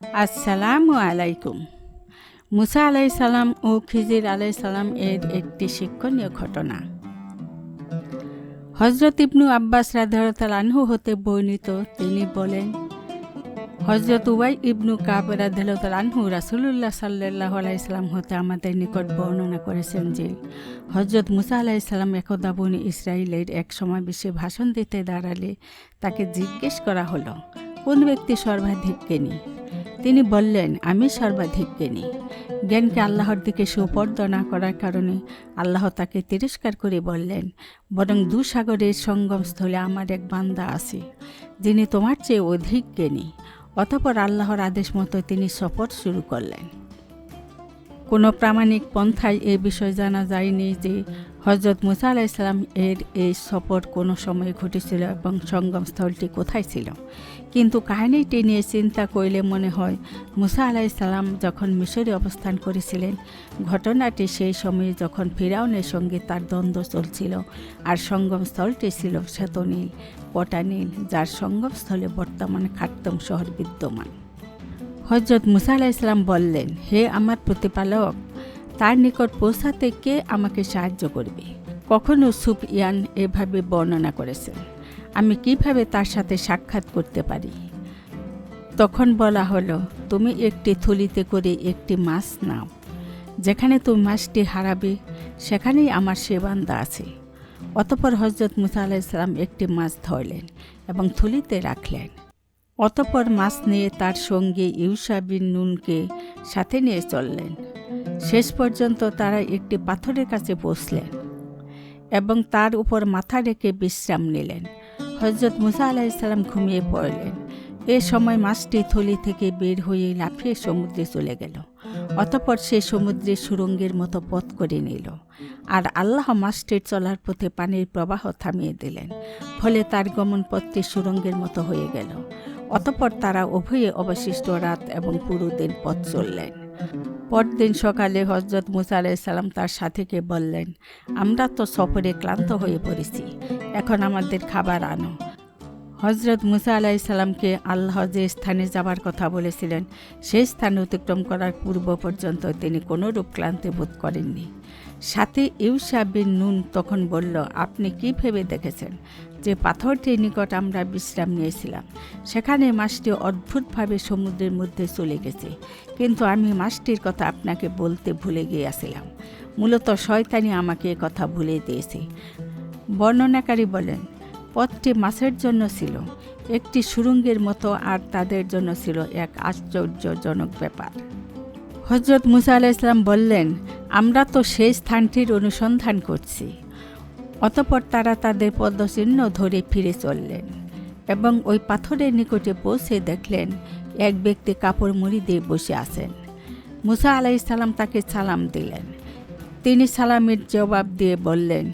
আসসালামু আলাইকুম। মুসা আলাই সালাম ও খিজির আলাই সালাম এর একটি শিক্ষণীয় ঘটনা। হজরত ইবনু আব্বাস রাধারতাল আনহু হতে বর্ণিত, তিনি বলেন হজরত উবাই ইবনু কাব রাধারতাল আনহু রাসুলুল্লাহ সাল্লাহ আলাইসাল্লাম হতে আমাদের নিকট বর্ণনা করেছেন যে হজরত মুসা আলাইসাল্লাম একদা বনি ইসরায়েলের এক সমাবেশে ভাষণ দিতে দাঁড়ালে তাকে জিজ্ঞেস করা হলো কোন ব্যক্তি সর্বাধিক জ্ঞানী তিনি বললেন, আমি সর্বাধিক জ্ঞানী জ্ঞানকে আল্লাহর দিকে সুপর্দ না করার কারণে আল্লাহ তাকে তিরস্কার করে বললেন, বরং দুসাগরের সঙ্গমস্থলে আমার এক বান্দা আছে, যিনি তোমার চেয়ে অধিক জ্ঞানী অতপর আল্লাহর আদেশ মতো তিনি সফর শুরু করলেন। কোনো প্রামাণিক পন্থায় এ বিষয় জানা যায়নি যে হজরত মুসা আলাইসালাম এর এই সফর কোনো সময় ঘটেছিল এবং সঙ্গমস্থলটি কোথায় ছিল। কিন্তু কাহিনীটি নিয়ে চিন্তা করলে মনে হয় মুসা আলাইসালাম যখন মিশরে অবস্থান করেছিলেন, ঘটনাটি সেই সময়ে যখন ফিরাউনের সঙ্গে তার দ্বন্দ্ব চলছিল আর সঙ্গমস্থলটি ছিল শ্বেতনীল, পটানীল, যার সঙ্গমস্থলে বর্তমানে খাট্টম শহর বিদ্যমান। হজরত মুসা আলাইসালাম বললেন, হে আমার প্রতিপালক, তার নিকট পৌঁছাতে কে আমাকে সাহায্য করবে? কখনো সুফিয়ান এভাবে বর্ণনা করেছেন। আমি কীভাবে তার সাথে সাক্ষাৎ করতে পারি? তখন বলা হলো, তুমি একটি থলিতে করে একটি মাছ নাও। যেখানে তুমি মাছটি হারাবে, সেখানেই আমার সেবান্দা আছে। অতপর হজরত মুসা আলাইসালাম একটি মাছ ধরলেন এবং থলিতে রাখলেন। অতপর মাছ নিয়ে তার সঙ্গে ইউসা বিন নুনকে সাথে নিয়ে চললেন। শেষ পর্যন্ত তারা একটি পাথরের কাছে বসলেন এবং তার উপর মাথা রেখে বিশ্রাম নিলেন। হজরত মুসা আলাহিসাল্লাম ঘুমিয়ে পড়লেন। এ সময় মাছটি থলি থেকে বের হয়ে লাফিয়ে সমুদ্রে চলে গেল। অতপর সে সমুদ্রে সুরঙ্গের মতো পথ করে নিল আর আল্লাহ মাছটির চলার পথে পানির প্রবাহ থামিয়ে দিলেন। ফলে তার গমন পথটি সুরঙ্গের মতো হয়ে গেল। অতপর তারা উভয়ে অবশিষ্ট রাত এবং পুরো দিন পথ চললেন। পরদিন সকালে হজরত মুসা আলাইসাল্লাম তার সাথীকে বললেন, আমরা তো সফরে ক্লান্ত হয়ে পড়েছি, এখন আমাদের খাবার আনো। হজরত মুসা আলাইসাল্লামকে আল্লাহ যে স্থানে যাবার কথা বলেছিলেন, সেই স্থান অতিক্রম করার পূর্ব পর্যন্ত তিনি কোনোরূপ ক্লান্তি বোধ করেননি। সাথে ইউসা বিন নুন তখন বলল, আপনি কি ভেবে দেখেছেন? যে পাথরটির নিকট আমরা বিশ্রাম নিয়েছিলাম, সেখানে মাছটি অদ্ভুতভাবে সমুদ্রের মধ্যে চলে গেছে। কিন্তু আমি মাছটির কথা আপনাকে বলতে ভুলে গিয়েছিলাম। মূলত শয়তানি আমাকে কথা ভুলে দিয়েছে। বর্ণনাকারী বলেন, পথটি মাছের জন্য ছিল, একটি সুরঙ্গের মতো আর তাদের জন্য ছিল এক আশ্চর্যজনক ব্যাপার। হজরত মুসা আলাইসলাম বললেন, আমরা তো সেই স্থানটির অনুসন্ধান করছি। অতপর তারা তাদের পদ্মচিহ্ন ধরে ফিরে চললেন এবং ওই পাথরের নিকটে পৌঁছে দেখলেন এক ব্যক্তি কাপড় মুড়ি দিয়ে বসে আছেন। মুসা আলাই সালাম তাকে সালাম দিলেন। তিনি সালামের জবাব দিয়ে বললেন,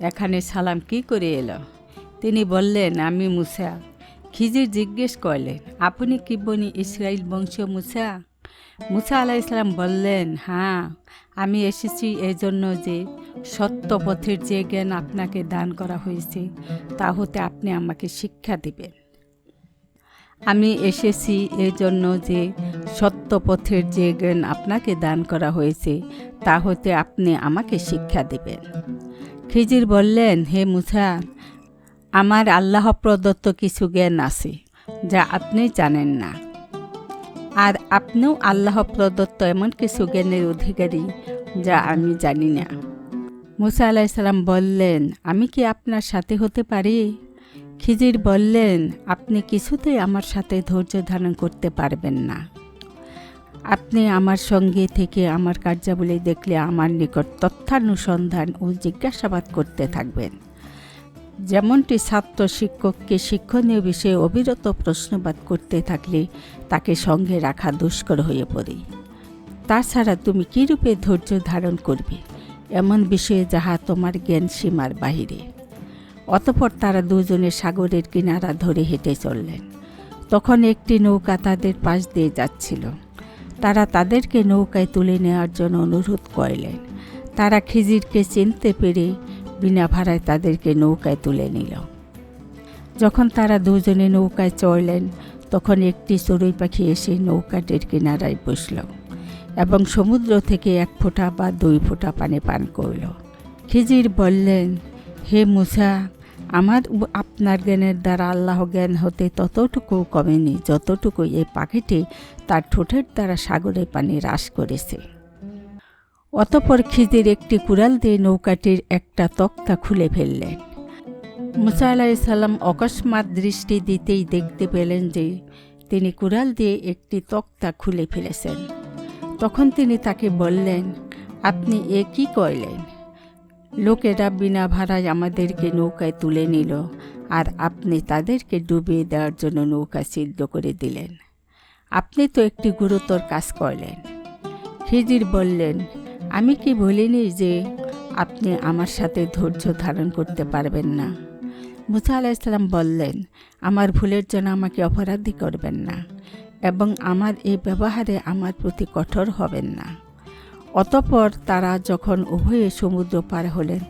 এখানে সালাম কি করে এলো? তিনি বললেন, আমি মুসা। খিজির জিজ্ঞেস করলেন, আপনি কি বনি ইসরায়েল বংশীয় মুসা? মুসা আলাহ ইসলাম বললেন হ্যাঁ আমি এসেছি এই জন্য যে সত্য পথের যে জ্ঞান আপনাকে দান করা হয়েছে তা হতে আপনি আমাকে শিক্ষা দিবেন। আমি এসেছি এই জন্য যে সত্য পথের যে জ্ঞান আপনাকে দান করা হয়েছে তা হতে আপনি আমাকে শিক্ষা দিবেন। খিজির বললেন, হে মুসা, আমার আল্লাহ প্রদত্ত কিছু জ্ঞান আছে, যা আপনি জানেন না। আর আপনিও আল্লাহ প্রদত্ত এমন কিছু জ্ঞানের অধিকারী যা আমি জানি না। মুসা আলাইসাল্লাম বললেন, আমি কি আপনার সাথে হতে পারি? খিজির বললেন, আপনি কিছুতেই আমার সাথে ধৈর্য ধারণ করতে পারবেন না। আপনি আমার সঙ্গে থেকে আমার কার্যাবলী দেখলে আমার নিকট তথ্যানুসন্ধান ও জিজ্ঞাসাবাদ করতে থাকবেন। যেমনটি ছাত্র শিক্ষককে শিক্ষণীয় বিষয়ে অবিরত প্রশ্নবাদ করতে থাকলে তাকে সঙ্গে রাখা দুষ্কর হয়ে পড়ে। তাছাড়া তুমি কীরূপে ধৈর্য ধারণ করবে? এমন বিষয়ে যাহা তোমার জ্ঞান সীমার বাহিরে। অতপর তারা দুজনে সাগরের কিনারা ধরে হেঁটে চললেন। তখন একটি নৌকা তাদের পাশ দিয়ে যাচ্ছিল। তারা তাদেরকে নৌকায় তুলে নেওয়ার জন্য অনুরোধ করলেন। তারা খিজিরকে চিনতে পেরে বিনা ভাড়ায় তাদেরকে নৌকায় তুলে নিল। যখন তারা দুজনে নৌকায় চড়লেন, তখন একটি চড়ুই পাখি এসে নৌকাটির কিনারায় বসল এবং সমুদ্র থেকে এক ফোঁটা বা দুই ফোঁটা পানি পান করল। খিজির বললেন, হে মুসা, আমার আপনার জ্ঞানের দ্বারা আল্লাহ জ্ঞান হতে ততটুকু কমেনি, যতটুকু এই পাখিটি তার ঠোঁটের দ্বারা সাগরে পানি হ্রাস করেছে। অতপর খিজির একটি কুড়াল দিয়ে নৌকাটির একটা তক্তা খুলে ফেললেন। মুসা আলাইসাল্লাম অকস্মাৎ দৃষ্টি দিতেই দেখতে পেলেন যে তিনি কুড়াল দিয়ে একটি তক্তা খুলে ফেলেছেন। তখন তিনি তাকে বললেন, আপনি এ কি করলেন? লোকেরা বিনা ভাড়ায় আমাদেরকে নৌকায় তুলে নিল আর আপনি তাদেরকে ডুবিয়ে দেওয়ার জন্য নৌকা সিদ্ধ করে দিলেন। আপনি তো একটি গুরুতর কাজ করলেন। খিজির বললেন আমি কি বলিনি যে আপনি আমার সাথে ধৈর্য ধারণ করতে পারবেন না? মুসা আলাইসাল্লাম বললেন, আমার ভুলের জন্য আমাকে অপরাধী করবেন না এবং আমার এই ব্যবহারে আমার প্রতি কঠোর হবেন না। অতপর তারা যখন উভয়ে সমুদ্র পার হলেন,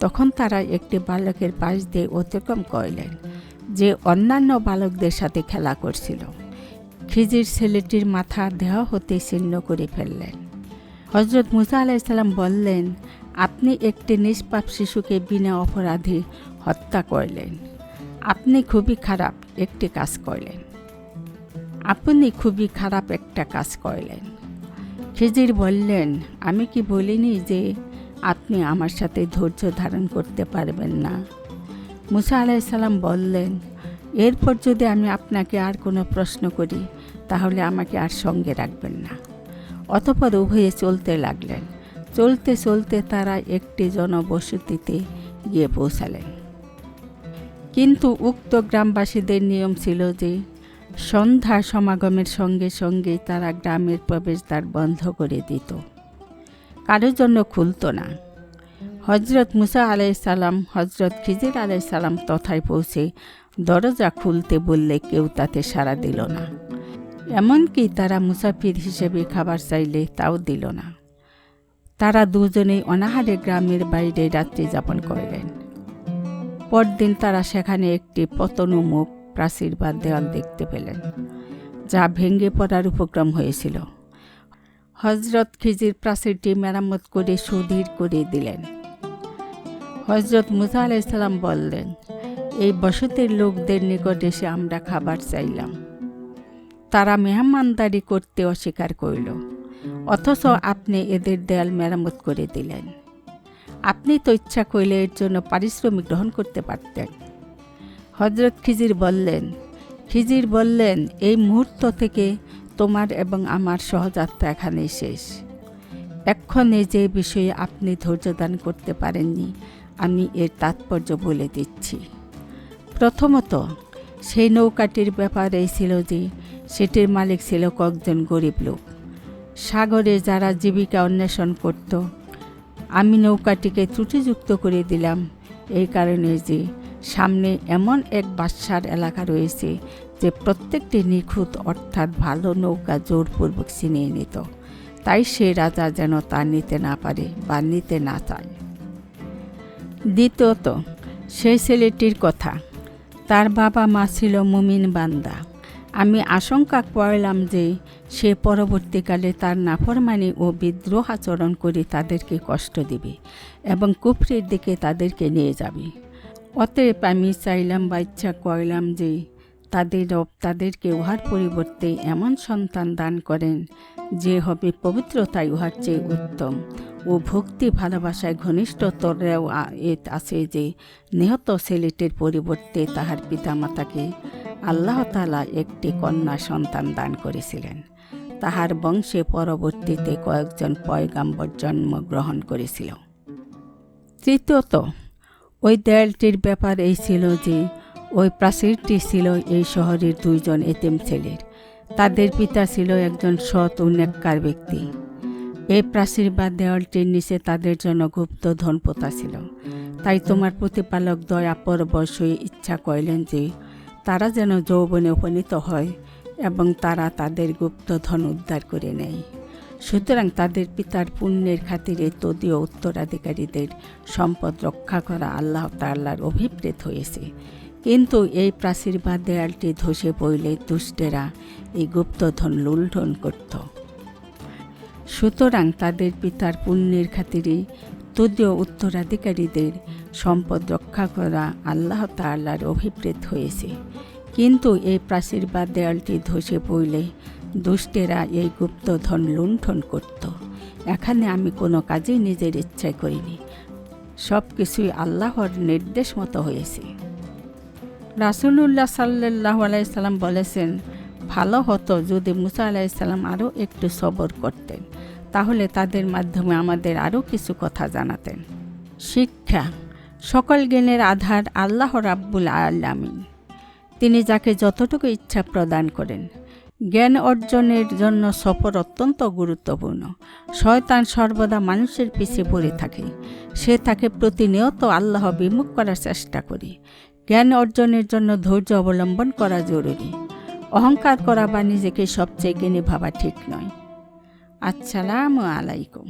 তখন তারা একটি বালকের পাশ দিয়ে অতিক্রম করলেন, যে অন্যান্য বালকদের সাথে খেলা করছিল। খিজির ছেলেটির মাথা দেহ হতে ছিন্ন করে ফেললেন। হজরত মুসা আলাইসাল্লাম বললেন, আপনি একটি নিষ্পাপ শিশুকে বিনা অপরাধে হত্যা করলেন। আপনি খুবই খারাপ একটি কাজ করলেন। আপনি খুবই খারাপ একটা কাজ করলেন। খিজির বললেন, আমি কি বলিনি যে আপনি আমার সাথে ধৈর্য ধারণ করতে পারবেন না? মুসা আলাইসাল্লাম বললেন, এরপর যদি আমি আপনাকে আর কোনো প্রশ্ন করি, তাহলে আমাকে আর সঙ্গে রাখবেন না। অতপর উভয়ে চলতে লাগলেন। চলতে চলতে তারা একটি জনবসতিতে গিয়ে পৌঁছালেন। কিন্তু উক্ত গ্রামবাসীদের নিয়ম ছিল যে, সন্ধ্যা সমাগমের সঙ্গে সঙ্গেই তারা গ্রামের প্রবেশদ্বার বন্ধ করে দিত। কারোর জন্য খুলত না। হজরত মুসা আলাইসাল্লাম হজরত খিজির আলাইসাল্লাম তথায় পৌঁছে দরজা খুলতে বললে কেউ তাতে সাড়া দিল না। এমনকি তারা মুসাফির হিসেবে খাবার চাইলে তাও দিল না। তারা দুজনেই অনাহারে গ্রামের বাইরে রাত্রি যাপন করলেন। পরদিন তারা সেখানে একটি পতনোমুখ প্রাচীর বা দেওয়াল দেখতে পেলেন, যা ভেঙে পড়ার উপক্রম হয়েছিল। হজরত খিজির প্রাচীরটি মেরামত করে সুধীর করে দিলেন। হজরত মুসা আলাইসাল্লাম বললেন, এই বসতির লোকদের নিকট এসে আমরা খাবার চাইলাম। তারা মেহমানদারি করতে অস্বীকার করল। অথচ আপনি এদের দেয়াল মেরামত করে দিলেন। আপনি তো ইচ্ছা করলে এর জন্য পারিশ্রমিক গ্রহণ করতে পারতেন। হজরত খিজির বললেন খিজির বললেন, এই মুহূর্ত থেকে তোমার এবং আমার সহযাত্রা এখানেই শেষ। এক্ষণে যে বিষয়ে আপনি ধৈর্য দান করতে পারেননি, আমি এর তাৎপর্য বলে দিচ্ছি। প্রথমত, সেই নৌকাটির ব্যাপার এই ছিল যে সেটির মালিক ছিল কয়েকজন গরিব লোক। সাগরে যারা জীবিকা অন্বেষণ করত, আমি নৌকাটিকে ত্রুটিযুক্ত করে দিলাম। এই কারণে যে সামনে এমন এক বাদশার এলাকা রয়েছে যে প্রত্যেকটি নিখুঁত অর্থাৎ ভালো নৌকা জোরপূর্বক ছিনিয়ে নিত। তাই সে রাজা যেন তা নিতে না পারে বা নিতে না চায়। দ্বিতীয়ত, সেই ছেলেটির কথা, তার বাবা মা ছিল মুমিন বান্দা। আমি আশঙ্কা করলাম যে সে পরবর্তীকালে তার নাফরমানি ও বিদ্রোহ আচরণ করে তাদেরকে কষ্ট দিবে এবং কুফরির দিকে তাদেরকে নিয়ে যাবে। অতএব আমি চাইলাম বা ইচ্ছা করলাম যে তাদের রব তাদেরকে উহার পরিবর্তে এমন সন্তান দান করেন যে হবে পবিত্রতায় উহার চেয়ে উত্তম ও ভক্তি ভালোবাসায় ঘনিষ্ঠতরেও আছে যে নিহত ছেলেটির পরিবর্তে তাহার পিতামাতাকে আল্লাহ তালা একটি কন্যা সন্তান দান করেছিলেন। তাহার বংশে পরবর্তীতে কয়েকজন পয়গাম্বর জন্মগ্রহণ করেছিল। তৃতীয়ত, ওই দেয়ালটির ব্যাপার এই ছিল যে, ওই প্রাচীরটি ছিল এই শহরের দুইজন এতিম ছেলের। তাদের পিতা ছিল একজন সৎ ও নেককার ব্যক্তি। এই প্রাচীর বা দেওয়ালটির নিচে তাদের জন্য গুপ্ত ধন পোতা ছিল। তাই তোমার প্রতিপালক দয়া পরবশ হয়ে ইচ্ছা করলেন যে তারা যেন যৌবনে উপনীত হয় এবং তারা তাদের গুপ্ত ধন উদ্ধার করে নেয়। সুতরাং তাদের পিতার পুণ্যের খাতিরে তদীয় উত্তরাধিকারীদের সম্পদ রক্ষা করা আল্লাহ তাল্লার অভিপ্রেত হয়েছে। কিন্তু এই প্রাচীর বা দেয়ালটি ধসে পড়লে দুষ্টেরা এই গুপ্তধন লুণ্ঠন করত। সুতরাং তাদের পিতার পুণ্যের খাতিরে তদীয় উত্তরাধিকারীদের সম্পদ রক্ষা করা আল্লাহ তাল্লার অভিপ্রেত হয়েছে। কিন্তু এই প্রাচীর বা দেয়ালটি ধসে পড়লে দুষ্টেরা এই গুপ্তধন লুণ্ঠন করত। এখানে আমি কোনো কাজই নিজের ইচ্ছায় করিনি। সব কিছুই আল্লাহর নির্দেশ মতো হয়েছে। রাসুলুল্লাহ সাল্লাহ আলাইসাল্লাম বলেছেন, ভালো হতো যদি মুসা আলাইসাল্লাম আরও একটু সবর করতেন। তাহলে তাদের মাধ্যমে আমাদের আরও কিছু কথা জানাতেন। শিক্ষা, সকল জ্ঞানের আধার আল্লাহ রাব্বুল আলামিন। তিনি যাকে যতটুকু ইচ্ছা প্রদান করেন। জ্ঞান অর্জনের জন্য সফর অত্যন্ত গুরুত্বপূর্ণ। শয়তান সর্বদা মানুষের পিছিয়ে পড়ে থাকে। সে তাকে প্রতিনিয়ত আল্লাহ বিমুখ করার চেষ্টা করে। জ্ঞান অর্জনের জন্য ধৈর্য অবলম্বন করা জরুরি। অহংকার করা বা নিজেকে সবচেয়ে জ্ঞানী ভাবা ঠিক নয়। আসসালামু আলাইকুম।